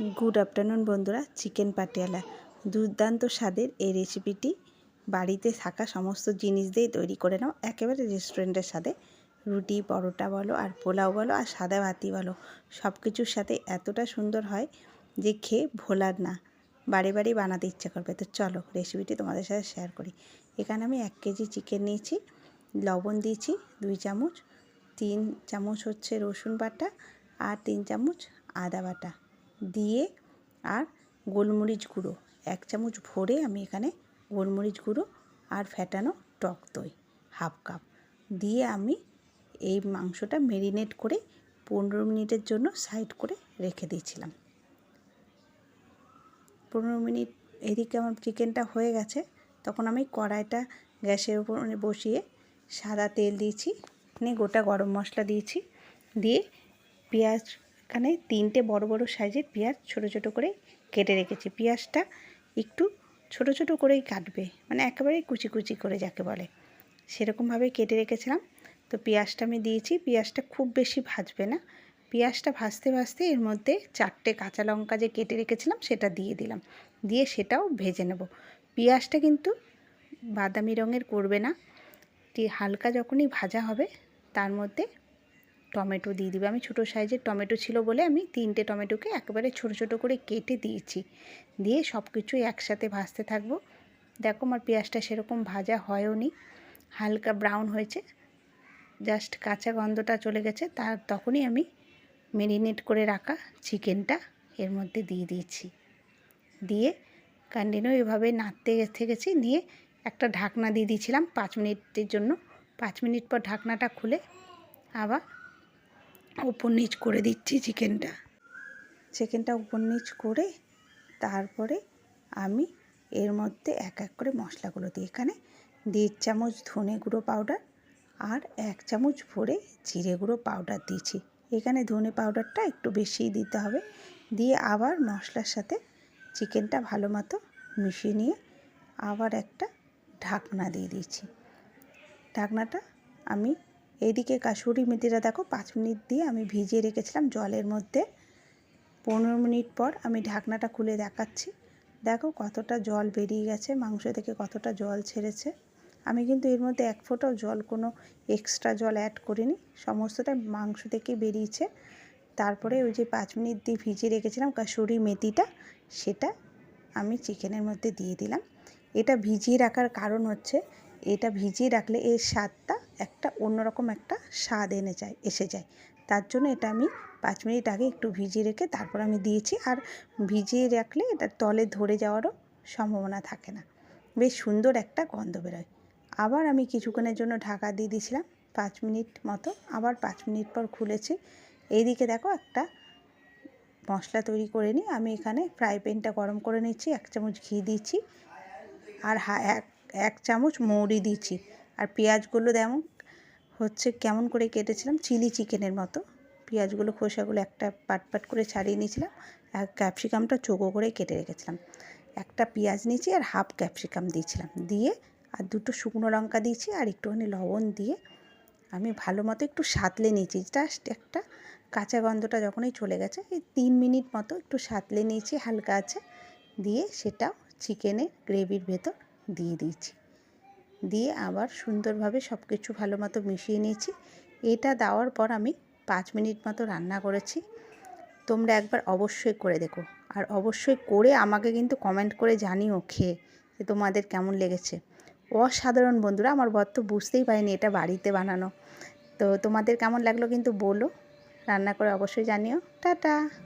Good afternoon বন্ধুরা, chicken Patiala. দুর্দান্ত স্বাদের এই রেসিপিটি বাড়িতে থাকা সমস্ত জিনিস দিয়ে তৈরি করে নাও, একেবারে রেস্টুরেন্টের সাথে রুটি, পরোটা বলো আর পোলাও বলো আর সাদা ভাতি বলো সব কিছুর সাথে এতটা সুন্দর হয় যে খেয়ে ভোলার না বাড়ি বাড়ি বানাতে ইচ্ছা করবে। তো চলো রেসিপিটি তোমাদের সাথে শেয়ার করি। এখানে আমি এক কেজি চিকেন নিয়েছি, লবণ দিয়েছি দুই চামচ, তিন চামচ হচ্ছে রসুন বাটা আর তিন চামচ আদা বাটা। দিয়ে আর গোলমরিচ গুঁড়ো। এক চামচ ভরে আমি এখানে গোলমরিচ গুঁড়ো আর ফ্যাটানো টক দই, হাফ কাপ। দিয়ে আমি এই মাংসটা মেরিনেট করে পনেরো মিনিটের জন্য সাইড করে রেখে দিয়েছিলাম। পনেরো মিনিট এদিকে আমার চিকেনটা হয়ে গেছে। তখন আমি কড়াইটা গ্যাসের উপর বসিয়ে সাদা তেল দিয়েছি নিয়ে গোটা গরম মশলা দিয়েছি। দিয়ে পেঁয়াজ এখানে তিনটে বড় বড় সাইজের পেঁয়াজ ছোট ছোট করে কেটে রেখেছি। পেঁয়াজটা একটু ছোট ছোট করেই কাটবে মানে একেবারেই কুচি কুচি করে যাকে বলে। সেরকমভাবে কেটে রেখেছিলাম। তো পেঁয়াজটা আমি দিয়েছি। পেঁয়াজটা খুব বেশি ভাজবে না। পেঁয়াজটা ভাজতে ভাজতে এর মধ্যে চারটে কাঁচা লঙ্কা যে কেটে রেখেছিলাম সেটা দিয়ে দিলাম। দিয়ে সেটাও ভেজে নেব। পেঁয়াজটা কিন্তু বাদামি রঙের করবে না। হালকা যখনই ভাজা হবে, তার মধ্যে টমেটো দিয়ে দিবে। আমি ছোটো সাইজের টমেটো ছিল বলে আমি তিনটে টমেটোকে একেবারে ছোটো ছোটো করে কেটে দিয়েছি। দিয়ে সব কিছু একসাথে ভাজতে থাকব। দেখো আমার পেঁয়াজটা সেরকম ভাজা হয়ও নি, হালকা ব্রাউন হয়েছে। জাস্ট কাঁচা গন্ধটা চলে গেছে, তার তখনই আমি মেরিনেট করে রাখা চিকেনটা এর মধ্যে দিয়ে দিয়েছি। দিয়ে কন্টিনিউ এভাবে নাড়তে থেকেছি, নিয়ে একটা ঢাকনা দিয়ে দিয়েছিলাম পাঁচ মিনিটের জন্য। পাঁচ মিনিট পর ঢাকনাটা খুলে আবার উপর নিচ করে দিচ্ছি চিকেনটা। চিকেনটা উপর নিচ করে তারপরে আমি এর মধ্যে এক এক করে মশলাগুলো দিই। এখানে দেড় চামচ ধনে গুঁড়ো পাউডার আর এক চামচ ভরে জিরে গুঁড়ো পাউডার দিয়েছি এখানে ধনে পাউডারটা একটু বেশিই দিতে হবে। দিয়ে আবার মশলার সাথে চিকেনটা ভালো মতো মিশিয়ে নিয়ে আবার একটা ঢাকনা দিয়ে দিয়েছি ঢাকনাটা আমি এইদিকে কাসুরি মেথিটা দেখো, পাঁচ মিনিট দিয়ে আমি ভিজিয়ে রেখেছিলাম জলের মধ্যে। পনেরো মিনিট পর আমি ঢাকনাটা খুলে দেখাচ্ছি। দেখো কতটা জল বেরিয়ে গেছে, মাংস থেকে কতটা জল ছেড়েছে। আমি কিন্তু এর মধ্যে এক ফোঁটাও জল, কোনো এক্সট্রা জল অ্যাড করিনি। সমস্তটা মাংস থেকে বেরিয়েছে। তারপরে ওই যে পাঁচ মিনিট দিয়ে ভিজিয়ে রেখেছিলাম কাসুরি মেথিটা, সেটা আমি চিকেনের মধ্যে দিয়ে দিলাম। এটা ভিজিয়ে রাখার কারণ হচ্ছে, এটা ভিজিয়ে রাখলে এর স্বাদটা একটা অন্যরকম একটা স্বাদ এনে যায়, এসে যায়। তার জন্য এটা আমি পাঁচ মিনিট আগে একটু ভিজিয়ে রেখে তারপর আমি দিয়েছি। আর ভিজিয়ে রাখলে এটা তলে ধরে যাওয়ারও সম্ভাবনা থাকে না। বেশ সুন্দর একটা গন্ধ বেরোয়। আবার আমি কিছুক্ষণের জন্য ঢাকা দিয়ে দিয়েছিলাম, পাঁচ মিনিট মতো। আবার পাঁচ মিনিট পর খুলেছি। এইদিকে দেখো একটা মশলা তৈরি করে নিই আমি এখানে ফ্রাই প্যানটা গরম করে নিচ্ছি, এক চামচ ঘি দিচ্ছি, আর এক এক চামচ মৌরি দিয়েছি আর পেঁয়াজগুলো যেমন হচ্ছে কেমন করে কেটেছিলাম, চিলি চিকেনের মতো। পেঁয়াজগুলো, খোসাগুলো একটা পাট পাট করে ছাড়িয়ে নিয়েছিলাম, আর ক্যাপসিকামটা চোখো করে কেটে রেখেছিলাম। একটা পেঁয়াজ নিয়েছি আর হাফ ক্যাপসিকাম দিয়েছিলাম, দিয়ে আর দুটো শুকনো লঙ্কা দিয়েছি আর একটুখানি লবণ দিয়ে আমি ভালো মতো একটু সাতলে নিয়েছি। জাস্ট একটা কাঁচা গন্ধটা যখনই চলে গেছে, এই তিন মিনিট মতো একটু সাতলে নিয়েছি, হালকা আছে, দিয়ে সেটাও চিকেনের গ্রেভির ভেতর দিয়ে দিয়েছি। দিয়ে আবার সুন্দরভাবে সব কিছু ভালো মতো মিশিয়ে নিয়েছি। এটা দেওয়ার পর আমি পাঁচ মিনিট মতো রান্না করেছি। তোমরা একবার অবশ্যই করে দেখো। আর অবশ্যই করে আমাকে কিন্তু কমেন্ট করে জানিও খেয়ে যে তোমাদের কেমন লেগেছে। অসাধারণ বন্ধুরা, আমার বর তো বুঝতেই পারিনি এটা বাড়িতে বানানো। তো তোমাদের কেমন লাগল কিন্তু বলো। রান্না করে অবশ্যই জানিও। টাটা!